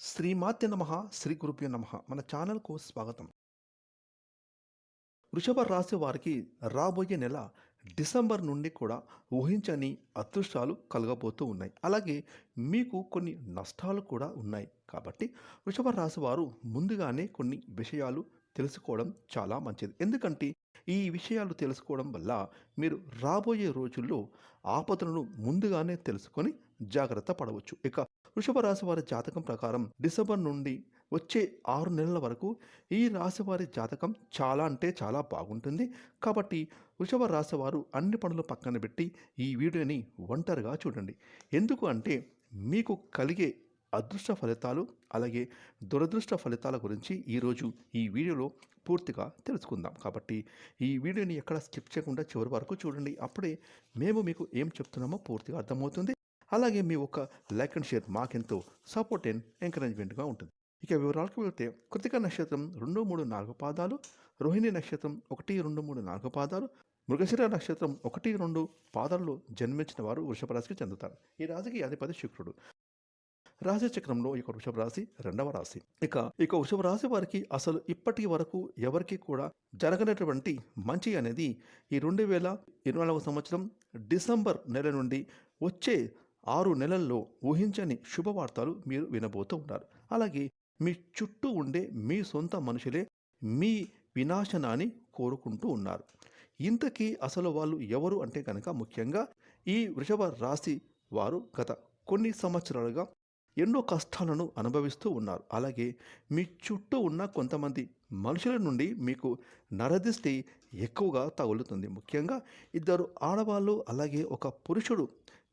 శ్రీమాత్య నమ శ్రీ గురుభ్యో నమ. మన ఛానల్కు స్వాగతం. వృషభ రాశి వారికి రాబోయే నెల డిసెంబర్ నుండి కూడా ఊహించని అదృష్టాలు కలగబోతూ ఉన్నాయి. అలాగే మీకు కొన్ని నష్టాలు కూడా ఉన్నాయి. కాబట్టి వృషభ రాశి వారు ముందుగానే కొన్ని విషయాలు తెలుసుకోవడం చాలా మంచిది. ఎందుకంటే ఈ విషయాలు తెలుసుకోవడం వల్ల మీరు రాబోయే రోజుల్లో ఆపదలను ముందుగానే తెలుసుకొని జాగ్రత్త పడవచ్చు. ఇక వృషభ రాశి వారి జాతకం ప్రకారం డిసెంబర్ నుండి వచ్చే ఆరు నెలల వరకు ఈ రాశి వారి జాతకం చాలా అంటే చాలా బాగుంటుంది. కాబట్టి వృషభ రాశి వారు అన్ని పనులు పక్కన పెట్టి ఈ వీడియోని ఒంటరిగా చూడండి. ఎందుకు అంటే మీకు కలిగే అదృష్ట ఫలితాలు అలాగే దురదృష్ట ఫలితాల గురించి ఈరోజు ఈ వీడియోలో పూర్తిగా తెలుసుకుందాం. కాబట్టి ఈ వీడియోని ఎక్కడ స్కిప్ చేయకుండా చివరి వరకు చూడండి. అప్పుడే మేము మీకు ఏం చెప్తున్నామో పూర్తిగా అర్థమవుతుంది. అలాగే మీ ఒక లైక్ అండ్ షేర్ మాకెంతో సపోర్ట్ అండ్ ఎంకరేజ్మెంట్గా ఉంటుంది. ఇక వివరాలకు వెళ్తే కృతిక నక్షత్రం రెండు మూడు నాలుగు పాదాలు రోహిణి నక్షత్రం ఒకటి రెండు మూడు నాలుగు పాదాలు మృగశిర నక్షత్రం ఒకటి రెండు పాదాల్లో జన్మించిన వారు వృషభ రాశికి చెందుతారు. ఈ రాశికి అధిపతి శుక్రుడు. రాశి చక్రంలో ఇక వృషభ రాశి రెండవ రాశి. ఇక ఇక వృషభ రాశి వారికి అసలు ఇప్పటి వరకు ఎవరికి కూడా జరగనటువంటి మంచి అనేది ఈ రెండు వేల ఇరవై నాలుగు సంవత్సరం డిసెంబర్ నెల నుండి వచ్చే ఆరు నెలల్లో ఊహించని శుభవార్తలు మీరు వినబోతూ ఉన్నారు. అలాగే మీ చుట్టూ ఉండే మీ సొంత మనుషులే మీ వినాశనాన్ని కోరుకుంటూ ఉన్నారు. ఇంతకీ అసలు వాళ్ళు ఎవరు అంటే కనుక ముఖ్యంగా ఈ వృషభ రాశి వారు గత కొన్ని సంవత్సరాలుగా ఎన్నో కష్టాలను అనుభవిస్తూ ఉన్నారు. అలాగే మీ చుట్టూ ఉన్న కొంతమంది మనుషుల నుండి మీకు నరదిష్టి ఎక్కువగా తగులుతుంది. ముఖ్యంగా ఇద్దరు ఆడవాళ్ళు అలాగే ఒక పురుషుడు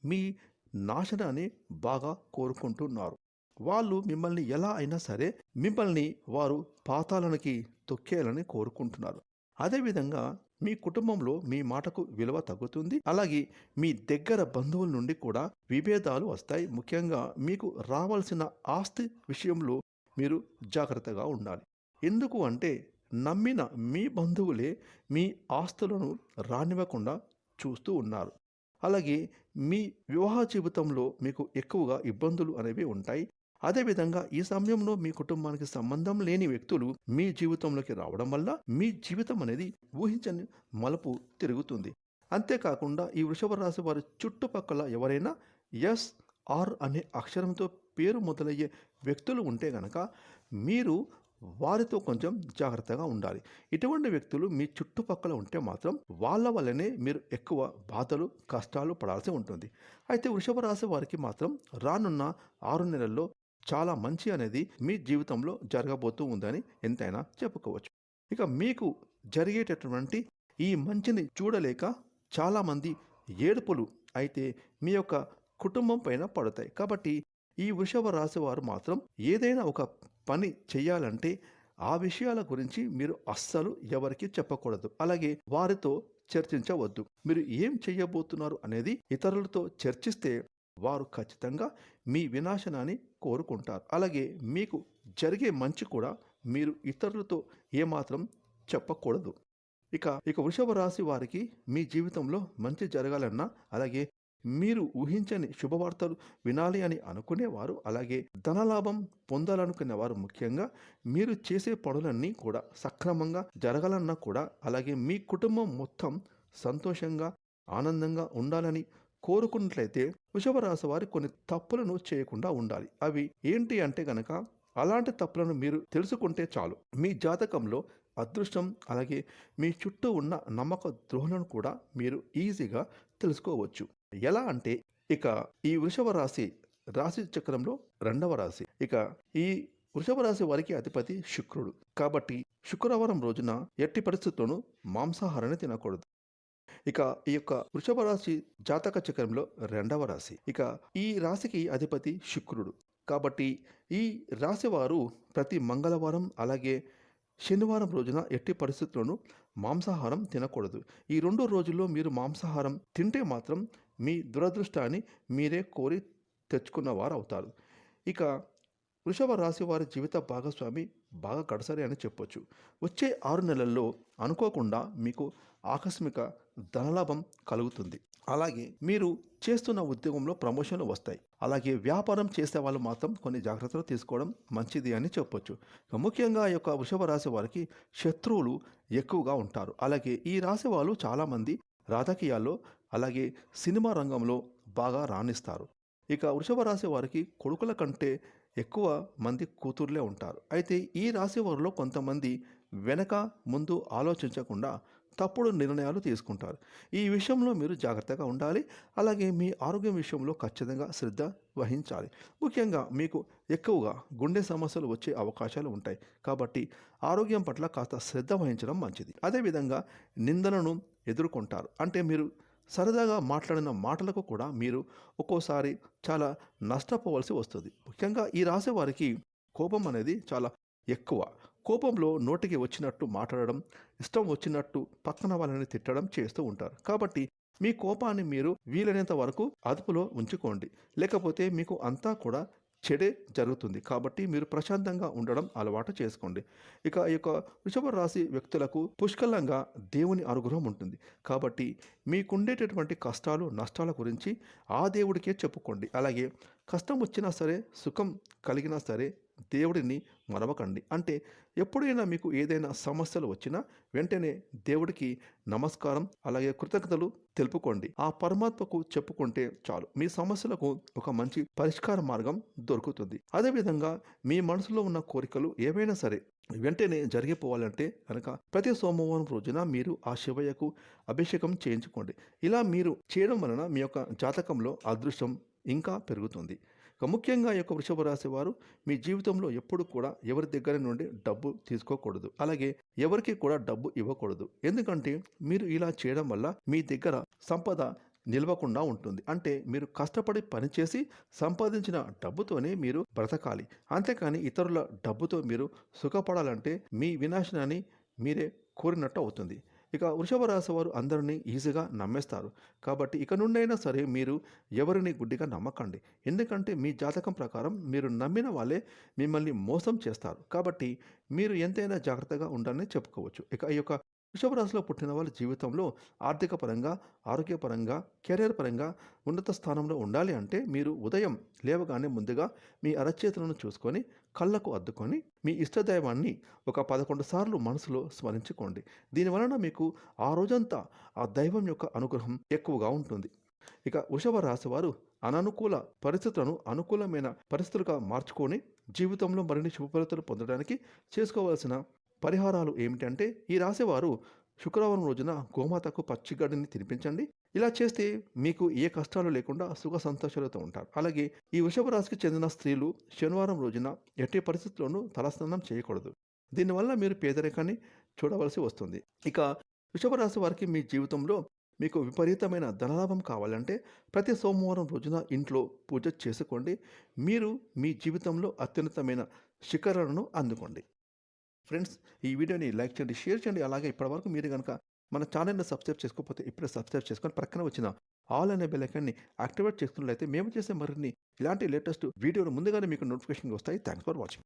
మీ నాశనాన్ని బాగా కోరుకుంటున్నారు. వాళ్ళు మిమ్మల్ని ఎలా అయినా సరే మిమ్మల్ని వారు పాతాలనికి తొక్కేయాలని కోరుకుంటున్నారు. అదేవిధంగా మీ కుటుంబంలో మీ మాటకు విలువ తగ్గుతుంది. అలాగే మీ దగ్గర బంధువుల నుండి కూడా విభేదాలు వస్తాయి. ముఖ్యంగా మీకు రావాల్సిన ఆస్తి విషయంలో మీరు జాగ్రత్తగా ఉండాలి. ఎందుకు అంటే నమ్మిన మీ బంధువులే మీ ఆస్తులను రానివ్వకుండా చూస్తూ ఉన్నారు. అలాగే మీ వివాహ జీవితంలో మీకు ఎక్కువగా ఇబ్బందులు అనేవి ఉంటాయి. అదేవిధంగా ఈ సమయంలో మీ కుటుంబానికి సంబంధం లేని వ్యక్తులు మీ జీవితంలోకి రావడం వల్ల మీ జీవితం అనేది ఊహించని మలుపు తిరుగుతుంది. అంతేకాకుండా ఈ వృషభ రాశి వారి చుట్టుపక్కల ఎవరైనా ఎస్ ఆర్ అనే అక్షరంతో పేరు మొదలయ్యే వ్యక్తులు ఉంటే గనక మీరు వారితో కొంచెం జాగ్రత్తగా ఉండాలి. ఇటువంటి వ్యక్తులు మీ చుట్టుపక్కల ఉంటే మాత్రం వాళ్ళ వల్లనే మీరు ఎక్కువ బాధలు కష్టాలు పడాల్సి ఉంటుంది. అయితే వృషభ రాశి వారికి మాత్రం రానున్న ఆరు నెలల్లో చాలా మంచి అనేది మీ జీవితంలో జరగబోతూ ఉందని ఎంతైనా చెప్పుకోవచ్చు. ఇక మీకు జరిగేటటువంటి ఈ మంచిని చూడలేక చాలామంది ఏడుపులు అయితే మీ యొక్క కుటుంబం పైన పడతాయి. కాబట్టి ఈ వృషభ రాశి వారు మాత్రం ఏదైనా ఒక పని చేయాలంటే ఆ విషయాల గురించి మీరు అస్సలు ఎవరికి చెప్పకూడదు. అలాగే వారితో చర్చించవద్దు. మీరు ఏం చేయబోతున్నారు అనేది ఇతరులతో చర్చిస్తే వారు ఖచ్చితంగా మీ వినాశనాన్ని కోరుకుంటారు. అలాగే మీకు జరిగే మంచి కూడా మీరు ఇతరులతో ఏమాత్రం చెప్పకూడదు. ఇక ఇక వృషభ రాశి వారికి మీ జీవితంలో మంచి జరగాలన్నా అలాగే మీరు ఊహించని శుభవార్తలు వినాలి అని అనుకునేవారు. అలాగే ధనలాభం పొందాలనుకునేవారు ముఖ్యంగా. మీరు చేసే పనులన్నీ కూడా సక్రమంగా జరగాలన్నా కూడా అలాగే మీ కుటుంబం మొత్తం సంతోషంగా ఆనందంగా ఉండాలని కోరుకున్నట్లయితే వృషభరాశి వారి కొన్ని తప్పులను చేయకుండా ఉండాలి. అవి ఏంటి అంటే గనక అలాంటి తప్పులను మీరు తెలుసుకుంటే చాలు. మీ జాతకంలో అదృష్టం అలాగే మీ చుట్టూ ఉన్న నమ్మక ద్రోహులను కూడా మీరు ఈజీగా తెలుసుకోవచ్చు. ఎలా అంటే ఇక ఈ వృషభ రాశి రాశి చక్రంలో రెండవ రాశి. ఇక ఈ వృషభ రాశి వారికి అధిపతి శుక్రుడు. కాబట్టి శుక్రవారం రోజున ఎట్టి పరిస్థితుల్లోనూ మాంసాహారాన్ని తినకూడదు. ఇక ఈ యొక్క వృషభ రాశి జాతక చక్రంలో రెండవ రాశి. ఇక ఈ రాశికి అధిపతి శుక్రుడు. కాబట్టి ఈ రాశి వారు ప్రతి మంగళవారం అలాగే శనివారం రోజున ఎట్టి పరిస్థితుల్లోనూ మాంసాహారం తినకూడదు. ఈ రెండు రోజుల్లో మీరు మాంసాహారం తింటే మాత్రం మీ దురదృష్టాన్ని మీరే కోరి తెచ్చుకున్న వారు అవుతారు ఇక వృషభ రాశి వారి జీవిత భాగస్వామి బాగా కడసరి అని చెప్పొచ్చు. వచ్చే ఆరు నెలల్లో అనుకోకుండా మీకు ఆకస్మిక ధనలాభం కలుగుతుంది. అలాగే మీరు చేస్తున్న ఉద్యోగంలో ప్రమోషన్లు వస్తాయి. అలాగే వ్యాపారం చేసే వాళ్ళు మాత్రం కొన్ని జాగ్రత్తలు తీసుకోవడం మంచిది అని చెప్పొచ్చు. ముఖ్యంగా ఈ యొక్క వృషభ రాశి వారికి శత్రువులు ఎక్కువగా ఉంటారు. అలాగే ఈ రాశి వాళ్ళు చాలామంది రాజకీయాల్లో అలాగే సినిమా రంగంలో బాగా రాణిస్తారు. ఇక వృషభ రాశి వారికి కొడుకుల కంటే ఎక్కువ మంది కూతుర్లే ఉంటారు. అయితే ఈ రాశి వారిలో కొంతమంది వెనక ముందు ఆలోచించకుండా తప్పుడు నిర్ణయాలు తీసుకుంటారు. ఈ విషయంలో మీరు జాగ్రత్తగా ఉండాలి. అలాగే మీ ఆరోగ్యం విషయంలో ఖచ్చితంగా శ్రద్ధ వహించాలి. ముఖ్యంగా మీకు ఎక్కువగా గుండె సమస్యలు వచ్చే అవకాశాలు ఉంటాయి. కాబట్టి ఆరోగ్యం పట్ల కాస్త శ్రద్ధ వహించడం మంచిది. అదేవిధంగా నిందలను ఎదుర్కొంటారు. అంటే మీరు సరదాగా మాట్లాడిన మాటలకు కూడా మీరు ఒక్కోసారి చాలా నష్టపోవలసి వస్తుంది. ముఖ్యంగా ఈ రాసే వారికి కోపం అనేది చాలా ఎక్కువ. కోపంలో నోటికి వచ్చినట్టు మాట్లాడడం ఇష్టం వచ్చినట్టు పక్కన వాళ్ళని తిట్టడం చేస్తూ ఉంటారు. కాబట్టి మీ కోపాన్ని మీరు వీలైనంత వరకు అదుపులో ఉంచుకోండి. లేకపోతే మీకు అంతా కూడా చెడే జరుగుతుంది. కాబట్టి మీరు ప్రశాంతంగా ఉండడం అలవాటు చేసుకోండి. ఇక ఈ యొక్క వృషభ రాశి వ్యక్తులకు పుష్కలంగా దేవుని అనుగ్రహం ఉంటుంది. కాబట్టి మీకుండేటటువంటి కష్టాలు నష్టాల గురించి ఆ దేవుడికే చెప్పుకోండి. అలాగే కష్టం వచ్చినా సరే సుఖం కలిగినా సరే దేవుడిని మరవకండి. అంటే ఎప్పుడైనా మీకు ఏదైనా సమస్యలు వచ్చినా వెంటనే దేవుడికి నమస్కారం అలాగే కృతజ్ఞతలు తెలుపుకోండి. ఆ పరమాత్మకు చెప్పుకుంటే చాలు. మీ సమస్యలకు ఒక మంచి పరిష్కార మార్గం దొరుకుతుంది. అదేవిధంగా మీ మనసులో ఉన్న కోరికలు ఏవైనా సరే వెంటనే జరిగిపోవాలంటే కనుక ప్రతి సోమవారం రోజున మీరు ఆ శివయ్యకు అభిషేకం చేయించుకోండి. ఇలా మీరు చేయడం వలన మీ యొక్క జాతకంలో అదృష్టం ఇంకా పెరుగుతుంది. ముఖ్యంగా యొక్క వృషభ రాశి వారు మీ జీవితంలో ఎప్పుడు కూడా ఎవరి దగ్గర నుండి డబ్బు తీసుకోకూడదు. అలాగే ఎవరికి కూడా డబ్బు ఇవ్వకూడదు. ఎందుకంటే మీరు ఇలా చేయడం వల్ల మీ దగ్గర సంపద నిలవకుండా ఉంటుంది. అంటే మీరు కష్టపడి పనిచేసి సంపాదించిన డబ్బుతోనే మీరు బ్రతకాలి. అంతేకాని ఇతరుల డబ్బుతో మీరు సుఖపడాలంటే మీ వినాశనాన్ని మీరే కోరినట్టు అవుతుంది. ఇక వృషభ రాశి వారు అందరినీ ఈజీగా నమ్మేస్తారు. కాబట్టి ఇక నుండైనా సరే మీరు ఎవరిని గుడ్డిగా నమ్మకండి. ఎందుకంటే మీ జాతకం ప్రకారం మీరు నమ్మిన వాళ్ళే మిమ్మల్ని మోసం చేస్తారు. కాబట్టి మీరు ఎంతైనా జాగ్రత్తగా ఉండాలని చెప్పుకోవచ్చు. ఇక ఈ యొక్క వృషభరాశిలో పుట్టిన వాళ్ళ జీవితంలో ఆర్థిక పరంగా ఆరోగ్యపరంగా కెరీర్ పరంగా ఉన్నత స్థానంలో ఉండాలి అంటే మీరు ఉదయం లేవగానే ముందుగా మీ అరచేతులను చూసుకొని కళ్ళకు అద్దుకొని మీ ఇష్టదైవాన్ని ఒక పదకొండు సార్లు మనసులో స్మరించుకోండి. దీనివలన మీకు ఆ రోజంతా ఆ దైవం యొక్క అనుగ్రహం ఎక్కువగా ఉంటుంది. ఇక వృషభ రాశి వారు అననుకూల పరిస్థితులను అనుకూలమైన పరిస్థితులుగా మార్చుకొని జీవితంలో మరిన్ని శుభ ఫలితాలు పొందడానికి చేసుకోవాల్సిన పరిహారాలు ఏమిటంటే ఈ రాశివారు శుక్రవారం రోజున గోమాతకు పచ్చిగడ్డిని తినిపించండి. ఇలా చేస్తే మీకు ఏ కష్టాలు లేకుండా సుఖ సంతోషాలతో ఉంటారు. అలాగే ఈ వృషభ రాశికి చెందిన స్త్రీలు శనివారం రోజున ఎట్టి పరిస్థితుల్లోనూ తలస్నానం చేయకూడదు. దీనివల్ల మీరు పేదరికాన్ని చూడవలసి వస్తుంది. ఇక వృషభ రాశి వారికి మీ జీవితంలో మీకు విపరీతమైన ధనలాభం కావాలంటే ప్రతి సోమవారం రోజున ఇంట్లో పూజ చేసుకోండి. మీరు మీ జీవితంలో అత్యున్నతమైన శిఖరాలను అందుకోండి. ఫ్రెండ్స్ ఈ వీడియోని లైక్ చేయండి షేర్ చేయండి. అలాగే ఇప్పటివరకు మీరు కనుక మన ఛానల్ని సబ్స్క్రైబ్ చేసుకోకపోతే ఇప్పుడే సబ్స్క్రైబ్ చేసుకొని ప్రక్కన వచ్చిన ఆల్ అనే బెల్ ఐకాన్ని యాక్టివేట్ చేస్తున్నట్లయితే మేము చేసే మరిన్ని ఇలాంటి లేటెస్ట్ వీడియోలు ముందుగానే మీకు నోటిఫికేషన్ వస్తాయి. Thanks for watching.